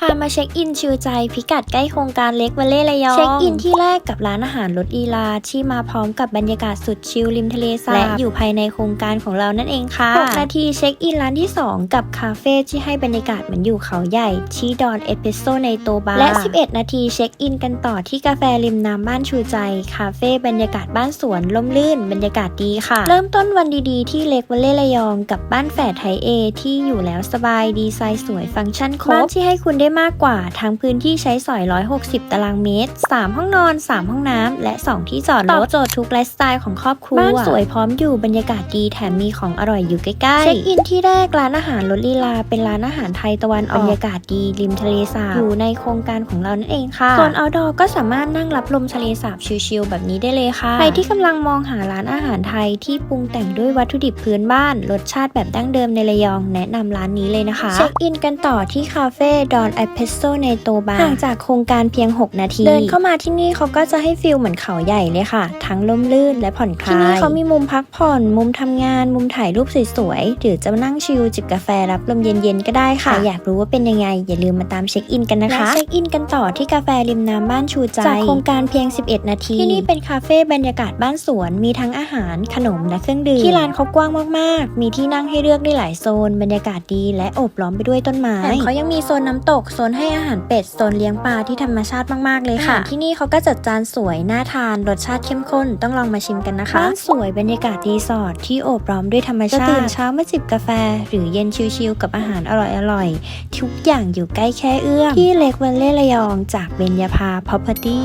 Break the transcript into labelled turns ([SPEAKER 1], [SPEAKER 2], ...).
[SPEAKER 1] พามาเช็คอินชิลใจพิกัดใกล้โครงการเล็กวัลเล่ระยอง เช็คอินที่แรกกับร้านอาหารรถอีลา ที่มาพร้อมกับบรรยากาศสุดชิลริมทะเลสาบและอยู่ภายในโครงการของเรานั่นเองค่ะ 6 นาทีเช็คอินร้านที่ 2 กับคาเฟ่ที่ให้บรรยากาศเหมือนอยู่เขาใหญ่ ที่ดอนเอสเปรสโซในโตบาร์และ 11 นาทีเช็คอินกันต่อที่กาแฟริมน้ำบ้านชูใจ คาเฟ่บรรยากาศบ้านสวนล่มลื่น บรรยากาศดีค่ะ เริ่มต้นวันดีๆ ที่เล็กวัลเล่ระยอง กับบ้านแฝดไทยเอที่อยู่แล้วสบายดีไซน์สวยฟังก์ชันครบบ้านที่ให้คุณได้มากกว่า ทั้งพื้นที่ใช้สอย 160 ตารางเมตร 3 ห้องนอน 3 ห้องน้ำ และ 2 ที่จอดรถตอบโจทย์ทุกไลฟ์สไตล์ของครอบครัว บ้านสวยพร้อมอยู่บรรยากาศดีแถมมีของอร่อยอยู่ใกล้ๆ เช็คอินที่แรกร้านอาหารรถลีลา เป็นร้านอาหารไทยตะวันออกบรรยากาศดีริมทะเลสาบอยู่ในโครงการของเรานั่นเองค่ะส่วนเอาดอก็สามารถนั่งรับลมทะเลสาบชิลๆแบบนี้ได้เลยค่ะ ใครที่กำลังมองหาร้านอาหารไทยที่ปรุงแต่งด้วยวัตถุดิบพื้นบ้านรสชาติแบบดั้งเดิมในระยอง แนะนำร้านนี้เลยนะคะ เช็คอินกันต่อที่คาเฟ่ดอนไอเพสโซในโตบาห่างจากโครงการเพียง 6 นาที เดินเข้ามาที่นี่เขาก็จะให้ฟิลเหมือนเขาใหญ่เลยค่ะ ทั้งล่มลื่นและผ่อนคลาย ที่นี่เขามีมุมพักผ่อน มุมทำงาน มุมถ่ายรูปสวยๆ หรือจะมานั่งชิลจิบกาแฟรับลมเย็นๆ ก็ได้ค่ะ อยากรู้ว่าเป็นยังไง อย่าลืมมาตามเช็คอินกันนะคะและเช็คอินกันต่อที่กาแฟริมน้ำบ้านชูใจ จากโครงการเพียง 11 นาที ที่นี่เป็นคาเฟ่บรรยากาศบ้านสวน มีทั้งอาหาร ขนมและเครื่องดื่ม ที่ร้านเขากว้างมากๆ มีที่นั่งให้เลือกได้หลายโซน บรรยากาศดีและโอบล้อมไปด้วยต้นไม้แถมเขายังมีโซนน้ำตกโซนให้อาหารเป็ดโซนเลี้ยงปลาที่ธรรมชาติมากๆเลยค่ะ ที่นี่เขาก็จัดจานสวยน่าทานรสชาติเข้มข้นต้องลองมาชิมกันนะคะบ้านสวยบรรยากาศรีสอร์ทที่โอบล้อมด้วยธรรมชาติจะตื่นเช้ามาจิบกาแฟ หรือเย็นชิลๆกับอาหารอร่อยๆทุกอย่างอยู่ใกล้แค่เอื้อมที่เล็กวันเล่ระยองจากเบญญาภา Property